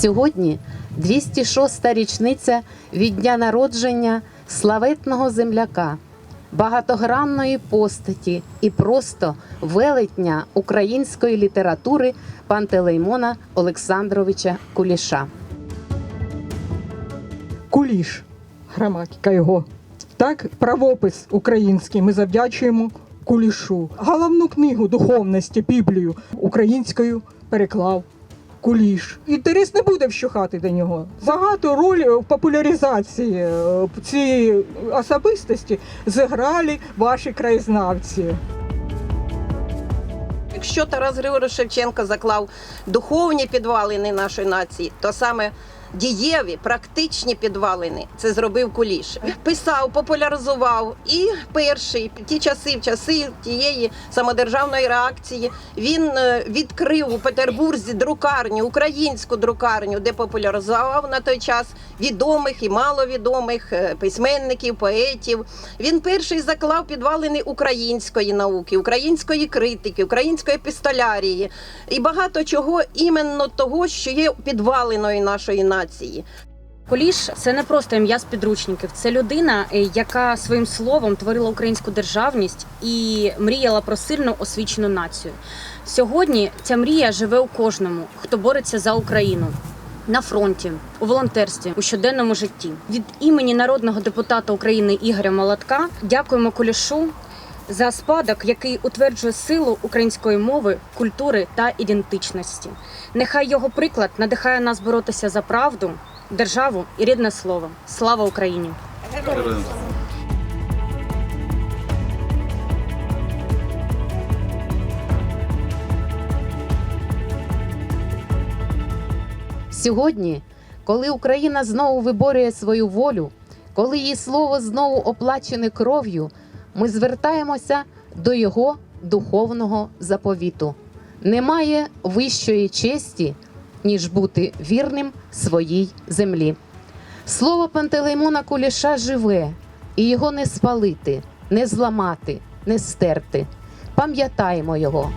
Сьогодні 206-та річниця від дня народження славетного земляка, багатогранної постаті і просто велетня української літератури Пантелеймона Олександровича Куліша. Куліш, граматика його. Так, правопис український ми завдячуємо Кулішу. Головну книгу духовності, Біблію українською переклав Куліш. Інтерес не буде вщухати до нього. Багато роль в популяризації е, цієї особистості зіграли ваші краєзнавці. Якщо Тарас Григорович Шевченко заклав духовні підвалини нашої нації, то саме дієві, практичні підвалини це зробив Куліш. Писав, популяризував і перший ті часи, в часи тієї самодержавної реакції, він е, відкрив у Петербурзі друкарню, українську друкарню, де популяризував на той час відомих і маловідомих е, письменників, поетів. Він перший заклав підвалини української науки, української критики, української епістолярії і багато чого іменно того, що є підвалиною нашої нації. Куліш це не просто ім'я з підручників. Це людина, е, яка своїм словом творила українську державність і мріяла про сильну освічену націю. Сьогодні ця мрія живе у кожному, хто бореться за Україну. На фронті, у волонтерстві, у щоденному житті від імені народного депутата України Ігоря Молотка дякуємо Кулішу за спадок, який утверджує силу української мови, культури та ідентичності. Нехай його приклад надихає нас боротися за правду, державу і рідне слово. Слава Україні! Сьогодні, коли Україна знову виборює свою волю, коли її слово знову оплачене кров'ю, ми звертаємося до його духовного заповіту. Немає вищої честі, ніж бути вірним своїй землі. Слово Пантелеймона Куліша живе, і його не спалити, не зламати, не стерти. Пам'ятаємо його.